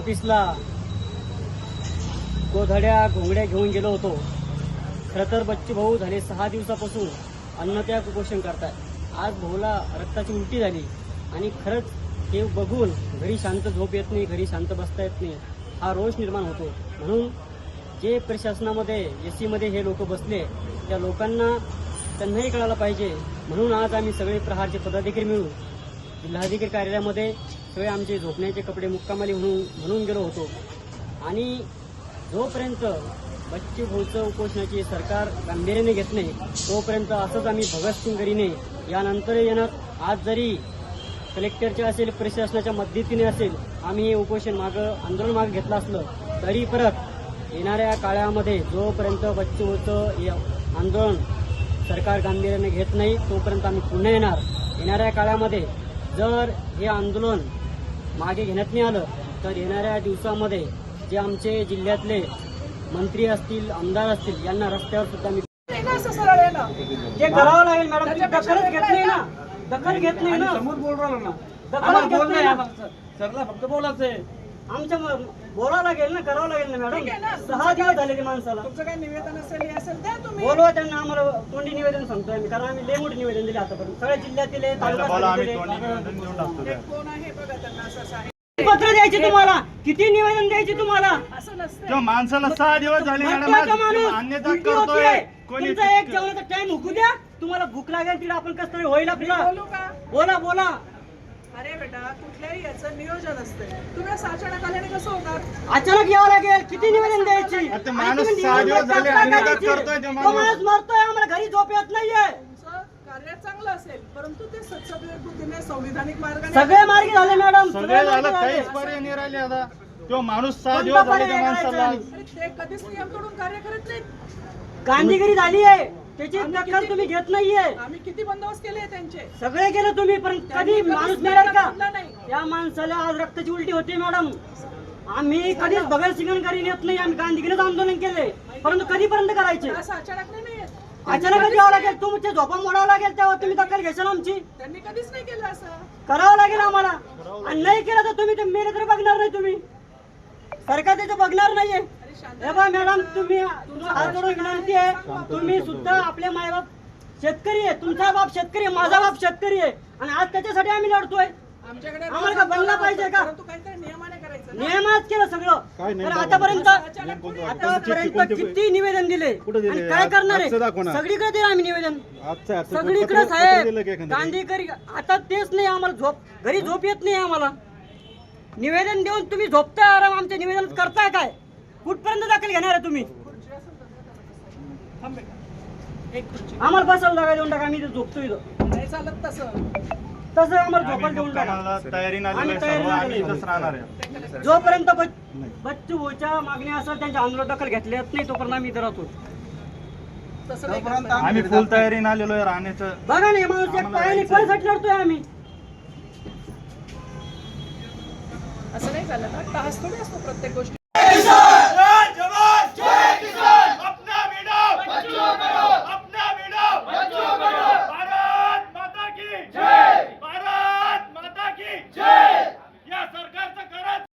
ऑफिसला. गोधड्या घोंगड्या घेऊन गेलो होतो. खरं तर बच्चू भाऊ झाले सहा दिवसापासून अन्नत्याग कुपोषण करतात आज भाऊला रक्ताची उलटी झाली. आणि खरंच हे बघून घरी शांत झोप येत नाही घरी शांत बसता येत नाही. हा रोष निर्माण होतो. म्हणून जे प्रशासनामध्ये एस सीमध्ये हे लोक बसले त्या लोकांना त्यांनाही कळायला पाहिजे. म्हणून आज आम्ही सगळे प्रहारचे पदाधिकारी मिळून जिल्हाधिकारी कार्यालयामध्ये सगळे आमचे झोपण्याचे कपडे मुक्कामाली म्हणून म्हणून गेलो होतो. आणि जोपर्यंत बच्ची भाऊचं उपोषणाची सरकार गांभीर्याने घेत नाही तोपर्यंत असंच आम्ही भगतसिंग गरीने यानंतर येणार. आज जरी कलेक्टरच्या असेल प्रशासनाच्या मदतीने असेल आम्ही हे उपोषण मागं आंदोलन मागं घेतलं असलं तरी परत येणाऱ्या काळामध्ये जोपर्यंत बच्चू भाऊचं आंदोलन सरकार गांभीर्याने घेत नाही तोपर्यंत आम्ही पुन्हा येणार. येणाऱ्या काळामध्ये जर हे आंदोलन मागे घेण्यात नाही आलं. तर येणाऱ्या दिवसामध्ये जे आमचे जिल्ह्यातले मंत्री असतील आमदार असतील यांना रस्त्यावर सुद्धा मी ते करावं लागेल मॅडम दखलच घेत नाही ना. दखल घेत नाही ना. समोर बोल राहिलो ना. दखल आम्हाला घेत बोल नाही नाही ना. आम्हाला. सरला फक्त बोलायचं आहे आमच्या म- बोलावं लागेल ना करावं लागेल ना. मॅडम? सहा दिवस झाले ते माणसाला. तुमचं काही निवेदन असेल हे असेल द्या तुम्ही. बोलवा त्यांना आम्हाला तोंडी निवेदन सांगतोय आम्ही कारण आम्ही लय मोठे निवेदन दिले आतापर्यंत. सगळ्या जिल्ह्यातील आहे, तालुका दिले हे कोण आहे? बघा त्यांना असं असं आहे. पत्र द्यायचे तुम्हाला? किती निवेदन द्यायचे तुम्हाला? असं नसतं माणसाला सहा दिवस झाले मॅडम माणूस करतोय. कोणी तुमचा एक जेवणाचा टाइम हुकू द्या. तुम्हाला भूक लागेल तिला आपण कसं तरी होईल बोलू का? बोला बोला. अरे बेटा कुठल्याही याचं नियोजन असते तुम्ही असं अचानक आल्याने कसं होणार अचानक यावं लागेल. किती निवेदन द्यायची? आता आणि माणूस तुम्ही सहा निवेदन दिवस झाले टाकता आणि का काय त्याची? करतोय ते तो माणूस? माणूस मरतोय आम्हाला घरी झोप येत नाहीये. तुमचं कार्य चांगलं असेल परंतु ते सत्सद बुद्धीने संविधानिक मार्गाने सगळे मार्गी झाले मॅडम. सगळे झालं मार्गी काहीच झाले. पर्याय नाही राहिले आता. तो माणूस सहा दिवस झाले त्या माणसाला? अरे ते कधीच नियम तोडून कार्य करत नाहीत. गांधीगिरी झाली आहे त्याची दखल तुम्ही घेत नाहीये. आम्ही किती बंदोबस्त केले त्यांचे? सगळे केलं तुम्ही पण कधी माणूस मिळेल का? नाही. या माणसाला आज रक्ताची उलटी होती मॅडम. आम्ही कधीच भगत सिंगन करी येत नाही आम्ही गांधीगिरीच आंदोलन केले. परंतु कधीपर्यंत करायचे? असं अचानक नाही नाही येत. यावं लागेल तुमचे झोपा मोडावं लागेल तेव्हा तुम्ही दखल घेशाल आमची. त्यांनी कधीच नाही केलं असं. करावं लागेल आम्हाला. आणि नाही केलं तर तुम्ही ते मेले तर बघणार नाही तुम्ही. सरकार त्याचं बघणार नाहीये. हे बा मॅडम तुम्ही विनंती आहे. तुम्ही सुद्धा आपले मायबाप शेतकरी आहे. तुमचा बाप शेतकरी आहे माझा बाप शेतकरी आहे. आणि आज त्याच्यासाठी आम्ही लढतोय. आमच्याकडे आम्हाला का बनला पाहिजे का? परंतु काहीतरी नियमाने करायचं ना. नियमात केलं सगळं. तर आतापर्यंत अचानक कोणी आतापर्यंत किती निवेदन दिले? आणि काय करणार आहे? सगळीकडे दिलं आम्ही निवेदन. सगळीकडे साहेब गांधीकरी आता तेच नाही आम्हाला झोप. घरी झोप येत नाही आम्हाला. निवेदन देऊन तुम्ही झोपताय आराम आमचे निवेदन करताय काय? कुठपर्यंत दाखल घेणार आहे तुम्ही? आम्हाला बसायला जागा देऊन टाका आम्ही इथे झोपतो इथं. नाही चालत तसं. तसं आम्हाला आम्ही झोपायला देऊन टाका. आम्ही राहणार आहे. जोपर्यंत बच- बच्चू भाऊच्या मागणी असेल त्यांच्या आंदोलन दखल घेतली जात नाही तोपर्यंत आम्ही इथं राहतो तसं नाही. आम्ही फुल तयारीने आलेलो आहे राहण्याचं बघा ना हे माणूस एक पायाने कोणासाठी लढतोय आम्ही. असं नाही झालं ना तास थोडी असतो प्रत्येक गोष्टी